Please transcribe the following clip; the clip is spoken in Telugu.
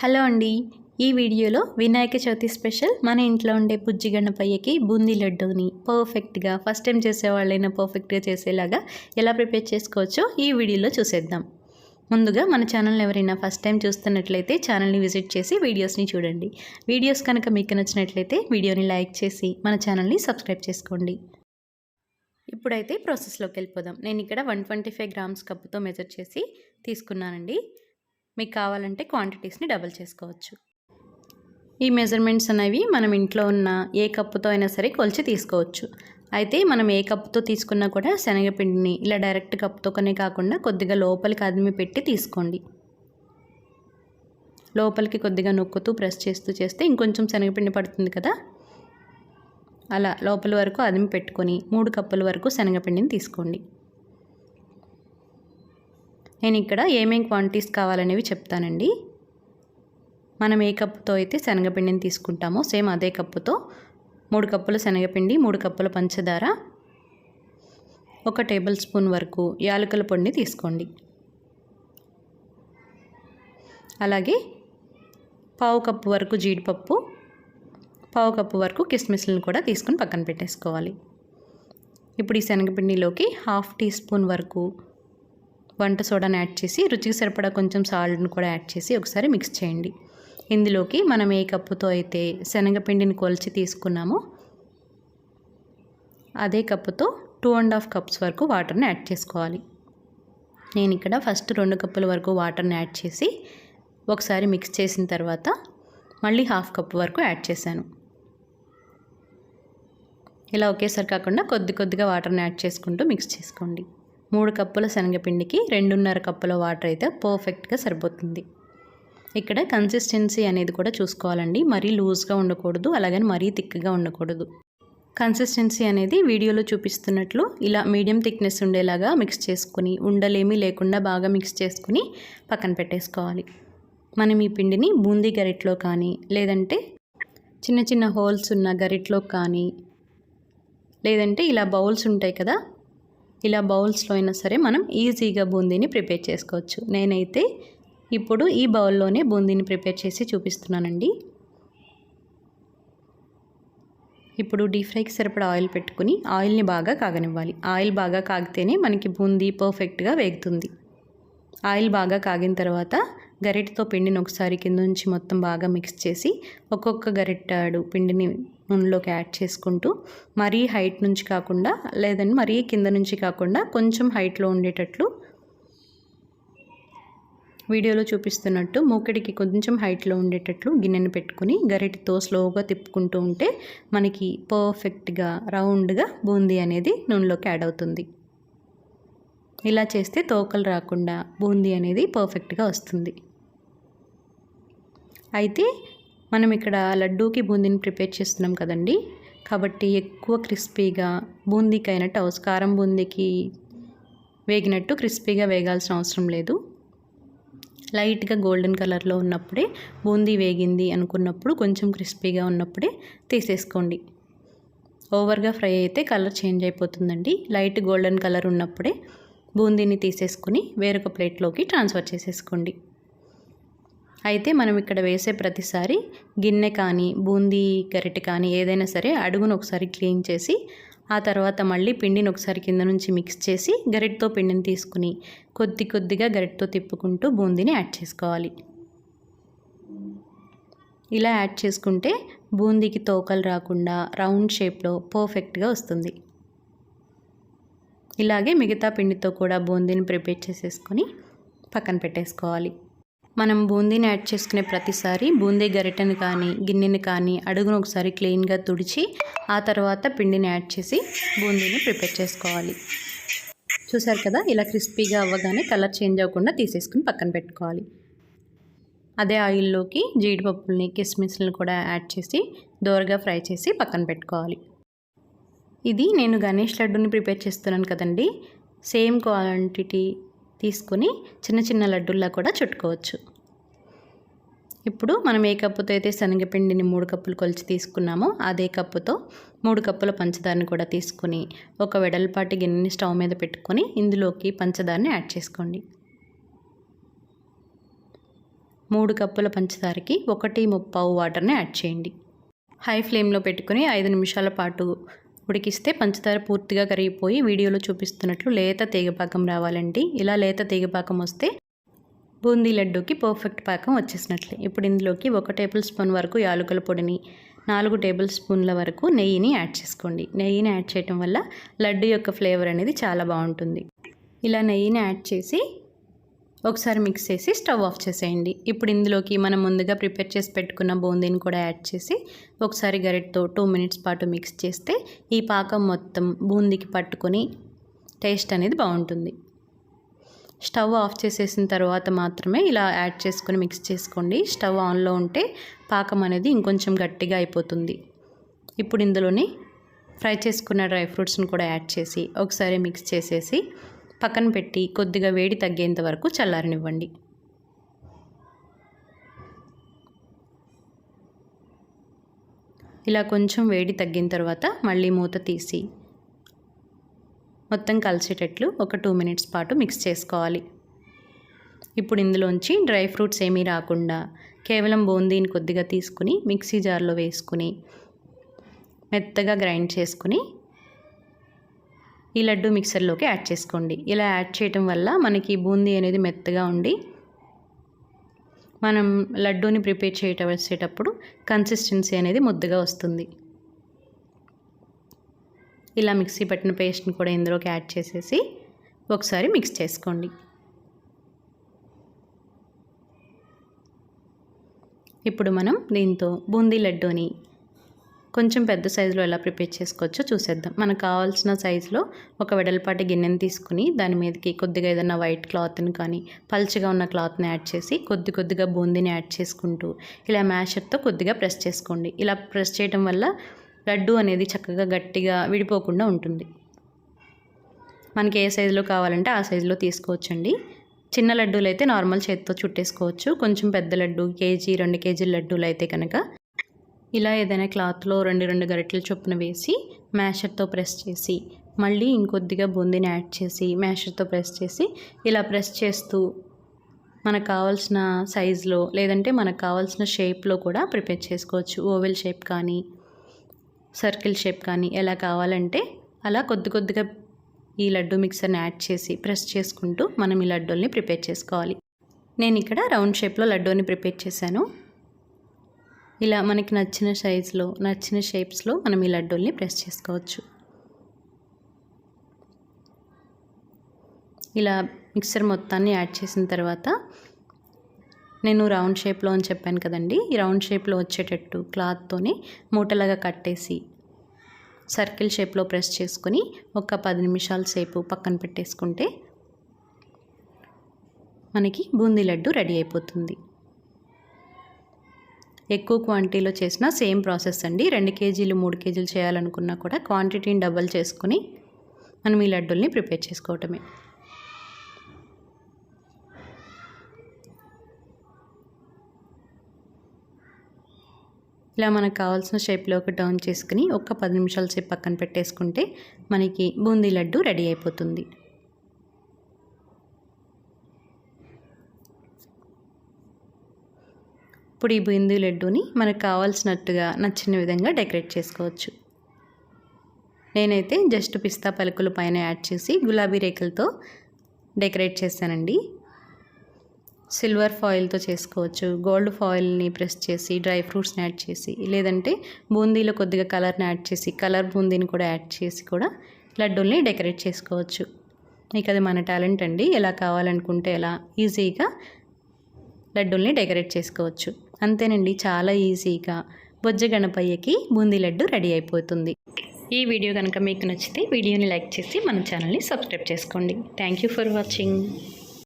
హలో అండి. ఈ వీడియోలో వినాయక చవితి స్పెషల్ మన ఇంట్లో ఉండే బుజ్జి పయ్యకి బూందీ లడ్డూని పర్ఫెక్ట్గా ఫస్ట్ టైం చేసేవాళ్ళైనా పర్ఫెక్ట్గా చేసేలాగా ఎలా ప్రిపేర్ చేసుకోవచ్చో ఈ వీడియోలో చూసేద్దాం. ముందుగా మన ఛానల్ని ఎవరైనా ఫస్ట్ టైం చూస్తున్నట్లయితే ఛానల్ని విజిట్ చేసి వీడియోస్ని చూడండి. వీడియోస్ కనుక మీకు నచ్చినట్లయితే వీడియోని లైక్ చేసి మన ఛానల్ని సబ్స్క్రైబ్ చేసుకోండి. ఇప్పుడైతే ప్రాసెస్లోకి వెళ్ళిపోదాం. నేను ఇక్కడ వన్ ట్వంటీ ఫైవ్ గ్రామ్స్ కప్పుతో మెజర్ చేసి తీసుకున్నానండి. మీకు కావాలంటే క్వాంటిటీస్ని డబుల్ చేసుకోవచ్చు. ఈ మెజర్మెంట్స్ అనేవి మనం ఇంట్లో ఉన్న ఏ కప్పుతో అయినా సరే కొలిచి తీసుకోవచ్చు. అయితే మనం ఏ కప్పుతో తీసుకున్నా కూడా శనగపిండిని ఇలా డైరెక్ట్ కప్పుతోనే కాకుండా కొద్దిగా లోపలికి అదిమి పెట్టి తీసుకోండి. లోపలికి కొద్దిగా నొక్కుతూ ప్రెస్ చేస్తూ చేస్తే ఇంకొంచెం శనగపిండి పడుతుంది కదా? అలా లోపల వరకు అదిమి పెట్టుకొని మూడు కప్పుల వరకు శనగపిండిని తీసుకోండి. నేను ఇక్కడ ఏమేం క్వాంటిటీస్ కావాలనేవి చెప్తానండి. మనం ఏ కప్పుతో అయితే శనగపిండిని తీసుకుంటామో సేమ్ అదే కప్పుతో మూడు కప్పుల శనగపిండి మూడు కప్పుల పంచదార ఒక టేబుల్ స్పూన్ వరకు యాలకుల పొడిని తీసుకోండి. అలాగే పావు కప్పు వరకు జీడిపప్పు పావు కప్పు వరకు కిస్మిస్లను కూడా తీసుకుని పక్కన పెట్టేసుకోవాలి. ఇప్పుడు ఈ శనగపిండిలోకి హాఫ్ టీ స్పూన్ వరకు వంట సోడాని యాడ్ చేసి రుచికి సరిపడా కొంచెం సాల్ట్ని కూడా యాడ్ చేసి ఒకసారి మిక్స్ చేయండి. ఇందులోకి మనం ఏ కప్పుతో అయితే శనగపిండిని కొలిచి తీసుకున్నామో అదే కప్పుతో టూ అండ్ హాఫ్ కప్స్ వరకు వాటర్ని యాడ్ చేసుకోవాలి. నేను ఇక్కడ ఫస్ట్ రెండు కప్పుల వరకు వాటర్ని యాడ్ చేసి ఒకసారి మిక్స్ చేసిన తర్వాత మళ్ళీ హాఫ్ కప్ వరకు యాడ్ చేశాను. ఇలా ఒకేసారి కాకుండా కొద్ది కొద్దిగా వాటర్ని యాడ్ చేసుకుంటూ మిక్స్ చేసుకోండి. మూడు కప్పుల శనగపిండికి రెండున్నర కప్పుల వాటర్ అయితే పర్ఫెక్ట్గా సరిపోతుంది. ఇక్కడ కన్సిస్టెన్సీ అనేది కూడా చూసుకోవాలండి. మరీ లూజ్గా ఉండకూడదు అలాగని మరీ థిక్గా ఉండకూడదు. కన్సిస్టెన్సీ అనేది వీడియోలో చూపిస్తున్నట్లు ఇలా మీడియం థిక్నెస్ ఉండేలాగా మిక్స్ చేసుకుని ఉండలేమీ లేకుండా బాగా మిక్స్ చేసుకుని పక్కన పెట్టేసుకోవాలి. మనం ఈ పిండిని బూందీ గరిట్లో కానీ లేదంటే చిన్న చిన్న హోల్స్ ఉన్న గరిట్లో కానీ లేదంటే ఇలా బౌల్స్ ఉంటాయి కదా ఇలా బౌల్స్లో అయినా సరే మనం ఈజీగా బూందీని ప్రిపేర్ చేసుకోవచ్చు. నేనైతే ఇప్పుడు ఈ బౌల్లోనే బూందీని ప్రిపేర్ చేసి చూపిస్తున్నానండి. ఇప్పుడు డీప్ ఫ్రైకి సరిపడా ఆయిల్ పెట్టుకుని ఆయిల్ని బాగా కాగనివ్వాలి. ఆయిల్ బాగా కాగితేనే మనకి బూందీ పర్ఫెక్ట్గా వేగుతుంది. ఆయిల్ బాగా కాగిన తర్వాత గరిటెతో పిండిని ఒకసారి కింద నుంచి మొత్తం బాగా మిక్స్ చేసి ఒక్కొక్క గరిటాడు పిండిని నూనెలోకి యాడ్ చేసుకుంటూ మరీ హైట్ నుంచి కాకుండా లేదని మరీ కింద నుంచి కాకుండా కొంచెం హైట్లో ఉండేటట్లు వీడియోలో చూపిస్తున్నట్టు మూకిడికి కొంచెం హైట్లో ఉండేటట్లు గిన్నెను పెట్టుకుని గరిటితో స్లోగా తిప్పుకుంటూ ఉంటే మనకి పర్ఫెక్ట్గా రౌండ్గా బూందీ అనేది నూనెలోకి యాడ్ అవుతుంది. ఇలా చేస్తే తోకలు రాకుండా బూందీ అనేది పర్ఫెక్ట్గా వస్తుంది. అయితే మనం ఇక్కడ లడ్డూకి బూందీని ప్రిపేర్ చేస్తున్నాం కదండి. కాబట్టి ఎక్కువ క్రిస్పీగా బూందీకి అయినట్టు అవసరం కారం బూందీకి వేగినట్టు క్రిస్పీగా వేగాల్సిన అవసరం లేదు. లైట్గా గోల్డెన్ కలర్లో ఉన్నప్పుడే బూందీ వేగింది అనుకున్నప్పుడు కొంచెం క్రిస్పీగా ఉన్నప్పుడే తీసేసుకోండి. ఓవర్గా ఫ్రై అయితే కలర్ చేంజ్ అయిపోతుందండి. లైట్ గోల్డెన్ కలర్ ఉన్నప్పుడే బూందీని తీసేసుకుని వేరొక ప్లేట్లోకి ట్రాన్స్ఫర్ చేసేసుకోండి. అయితే మనం ఇక్కడ వేసే ప్రతిసారి గిన్నె కానీ బూందీ గరిటె కానీ ఏదైనా సరే అడుగును ఒకసారి క్లీన్ చేసి ఆ తర్వాత మళ్ళీ పిండిని ఒకసారి కింద నుంచి మిక్స్ చేసి గరిటతో పిండిని తీసుకుని కొద్ది కొద్దిగా గరిటతో తిప్పుకుంటూ బూందీని యాడ్ చేసుకోవాలి. ఇలా యాడ్ చేసుకుంటే బూందీకి తోకలు రాకుండా రౌండ్ షేప్లో పర్ఫెక్ట్గా వస్తుంది. ఇలాగే మిగతా పిండితో కూడా బూందీని ప్రిపేర్ చేసేసుకొని పక్కన పెట్టేసుకోవాలి. మనం బూందీని యాడ్ చేసుకునే ప్రతిసారి బూందీ గరిటెని కానీ గిన్నెని కానీ అడుగును ఒకసారి క్లీన్గా తుడిచి ఆ తర్వాత పిండిని యాడ్ చేసి బూందీని ప్రిపేర్ చేసుకోవాలి. చూసారు కదా? ఇలా క్రిస్పీగా అవ్వగానే కలర్ చేంజ్ అవ్వకుండా తీసేసుకుని పక్కన పెట్టుకోవాలి. అదే ఆయిల్లోకి జీడిపప్పుల్ని కిస్మిస్ని కూడా యాడ్ చేసి దోరగా ఫ్రై చేసి పక్కన పెట్టుకోవాలి. ఇది నేను గణేష్ లడ్డూని ప్రిపేర్ చేస్తున్నాను కదండి. సేమ్ క్వాంటిటీ తీసుకుని చిన్న చిన్న లడ్డుల్లా కూడా చుట్టుకోవచ్చు. ఇప్పుడు మనం ఏ కప్పుతో అయితే శనగపిండిని మూడు కప్పులు కొలిచి తీసుకున్నామో అదే కప్పుతో మూడు కప్పుల పంచదారని కూడా తీసుకుని ఒక వెడల్పాటి గిన్నెని స్టవ్ మీద పెట్టుకొని ఇందులోకి పంచదారని యాడ్ చేసుకోండి. మూడు కప్పుల పంచదారకి ఒకటి ముప్పావు వాటర్ని యాడ్ చేయండి. హై ఫ్లేమ్లో పెట్టుకుని ఐదు నిమిషాల పాటు ఉడికిస్తే పంచదార పూర్తిగా కరిగిపోయి వీడియోలో చూపిస్తున్నట్లు లేత తీగపాకం రావాలండి. ఇలా లేత తీగపాకం వస్తే బూందీ లడ్డూకి పర్ఫెక్ట్ పాకం వచ్చేసినట్లే. ఇప్పుడు ఇందులోకి ఒక టేబుల్ స్పూన్ వరకు యాలకుల పొడిని నాలుగు టేబుల్ స్పూన్ల వరకు నెయ్యిని యాడ్ చేసుకోండి. నెయ్యిని యాడ్ చేయటం వల్ల లడ్డు యొక్క ఫ్లేవర్ అనేది చాలా బాగుంటుంది. ఇలా నెయ్యిని యాడ్ చేసి ఒకసారి మిక్స్ చేసి స్టవ్ ఆఫ్ చేసేయండి. ఇప్పుడు ఇందులోకి మనం ముందుగా ప్రిపేర్ చేసి పెట్టుకున్న బూందీని కూడా యాడ్ చేసి ఒకసారి గరిటతో టూ మినిట్స్ పాటు మిక్స్ చేస్తే ఈ పాకం మొత్తం బూందీకి పట్టుకొని టేస్ట్ అనేది బాగుంటుంది. స్టవ్ ఆఫ్ చేసేసిన తర్వాత మాత్రమే ఇలా యాడ్ చేసుకొని మిక్స్ చేసుకోండి. స్టవ్ ఆన్లో ఉంటే పాకం అనేది ఇంకొంచెం గట్టిగా అయిపోతుంది. ఇప్పుడు ఇందులోని ఫ్రై చేసుకున్న డ్రై ఫ్రూట్స్ని కూడా యాడ్ చేసి ఒకసారి మిక్స్ చేసేసి పక్కన పెట్టి కొద్దిగా వేడి తగ్గేంత వరకు చల్లారనివ్వండి. ఇలా కొంచెం వేడి తగ్గిన తర్వాత మళ్ళీ మూత తీసి మొత్తం కలిసేటట్లు ఒక టూ మినిట్స్ పాటు మిక్స్ చేసుకోవాలి. ఇప్పుడు ఇందులోంచి డ్రై ఫ్రూట్స్ ఏమీ రాకుండా కేవలం బూందీని కొద్దిగా తీసుకుని మిక్సీ జార్లో వేసుకుని మెత్తగా గ్రైండ్ చేసుకుని ఈ లడ్డు మిక్సర్లోకి యాడ్ చేసుకోండి. ఇలా యాడ్ చేయటం వల్ల మనకి బూందీ అనేది మెత్తగా ఉండి మనం లడ్డూని ప్రిపేర్ చేయటం వచ్చేటప్పుడు కన్సిస్టెన్సీ అనేది ముద్దగా వస్తుంది. ఇలా మిక్సీ పట్టిన పేస్ట్ని కూడా ఇందులోకి యాడ్ చేసేసి ఒకసారి మిక్స్ చేసుకోండి. ఇప్పుడు మనం దీంతో బూందీ లడ్డూని కొంచెం పెద్ద సైజులో ఎలా ప్రిపేర్ చేసుకోవచ్చో చూసేద్దాం. మనకు కావాల్సిన సైజులో ఒక వెడల్పాటి గిన్నెని తీసుకుని దాని మీదకి కొద్దిగా ఏదైనా వైట్ క్లాత్ని కానీ పల్చగా ఉన్న క్లాత్ని యాడ్ చేసి కొద్ది కొద్దిగా బూందీని యాడ్ చేసుకుంటూ ఇలా మ్యాషర్తో కొద్దిగా ప్రెస్ చేసుకోండి. ఇలా ప్రెస్ చేయడం వల్ల లడ్డు అనేది చక్కగా గట్టిగా విడిపోకుండా ఉంటుంది. మనకి ఏ సైజులో కావాలంటే ఆ సైజులో తీసుకోవచ్చండి. చిన్న లడ్డూలు అయితే నార్మల్ చేతితో చుట్టేసుకోవచ్చు. కొంచెం పెద్ద లడ్డు కేజీ రెండు కేజీల లడ్డూలు అయితే కనుక ఇలా ఏదైనా క్లాత్లో రెండు రెండు గరిటెలు చొప్పున వేసి మ్యాషర్తో ప్రెస్ చేసి మళ్ళీ ఇంకొద్దిగా బూందీని యాడ్ చేసి మ్యాషర్తో ప్రెస్ చేసి ఇలా ప్రెస్ చేస్తూ మనకు కావాల్సిన సైజులో లేదంటే మనకు కావాల్సిన షేప్లో కూడా ప్రిపేర్ చేసుకోవచ్చు. ఓవెల్ షేప్ కానీ సర్కిల్ షేప్ కానీ ఎలా కావాలంటే అలా కొద్ది కొద్దిగా ఈ లడ్డు మిక్సర్ని యాడ్ చేసి ప్రెస్ చేసుకుంటూ మనం ఈ లడ్డూల్ని ప్రిపేర్ చేసుకోవాలి. నేను ఇక్కడ రౌండ్ షేప్లో లడ్డూని ప్రిపేర్ చేశాను. ఇలా మనకి నచ్చిన సైజులో నచ్చిన షేప్స్లో మనం ఈ లడ్డూల్ని ప్రెస్ చేసుకోవచ్చు. ఇలా మిక్సర్ మొత్తాన్ని యాడ్ చేసిన తర్వాత నేను రౌండ్ షేప్లో అని చెప్పాను కదండి. ఈ రౌండ్ షేప్లో వచ్చేటట్టు క్లాత్తోని మూటలాగా కట్టేసి సర్కిల్ షేప్లో ప్రెస్ చేసుకొని ఒక పది నిమిషాల సేపు పక్కన పెట్టేసుకుంటే మనకి బూందీ లడ్డు రెడీ అయిపోతుంది. ఎక్కువ క్వాంటిటీలో చేసిన సేమ్ ప్రాసెస్ అండి. రెండు కేజీలు మూడు కేజీలు చేయాలనుకున్నా కూడా క్వాంటిటీని డబల్ చేసుకుని మనం ఈ లడ్డూల్ని ప్రిపేర్ చేసుకోవటమే. ఇలా మనకు కావాల్సిన షేప్లో ఒక టర్న్ చేసుకుని ఒక్క పది నిమిషాల సేపు పక్కన పెట్టేసుకుంటే మనకి బూందీ లడ్డు రెడీ అయిపోతుంది. ఇప్పుడు ఈ బూందీ లడ్డూని మనకు కావాల్సినట్టుగా నచ్చిన విధంగా డెకరేట్ చేసుకోవచ్చు. నేనైతే జస్ట్ పిస్తా పలుకులు పైన యాడ్ చేసి గులాబీ రేకులతో డెకరేట్ చేశానండి. సిల్వర్ ఫాయిల్తో చేసుకోవచ్చు. గోల్డ్ ఫాయిల్ని ప్రెస్ చేసి డ్రై ఫ్రూట్స్ని యాడ్ చేసి లేదంటే బూందీలో కొద్దిగా కలర్ని యాడ్ చేసి కలర్ బూందీని కూడా యాడ్ చేసి కూడా లడ్డూల్ని డెకరేట్ చేసుకోవచ్చు. మీకు అది మన టాలెంట్ అండి. ఎలా కావాలనుకుంటే ఎలా ఈజీగా లడ్డూల్ని డెకరేట్ చేసుకోవచ్చు. అంతేనండి చాలా ఈజీగా. బొజ్జ గణపయ్యకి బూందీ లడ్డు రెడీ అయిపోతుంది. ఈ వీడియో కనుక మీకు నచ్చితే వీడియోని లైక్ చేసి మన ఛానల్ని సబ్స్క్రైబ్ చేసుకోండి. Thank you for watching.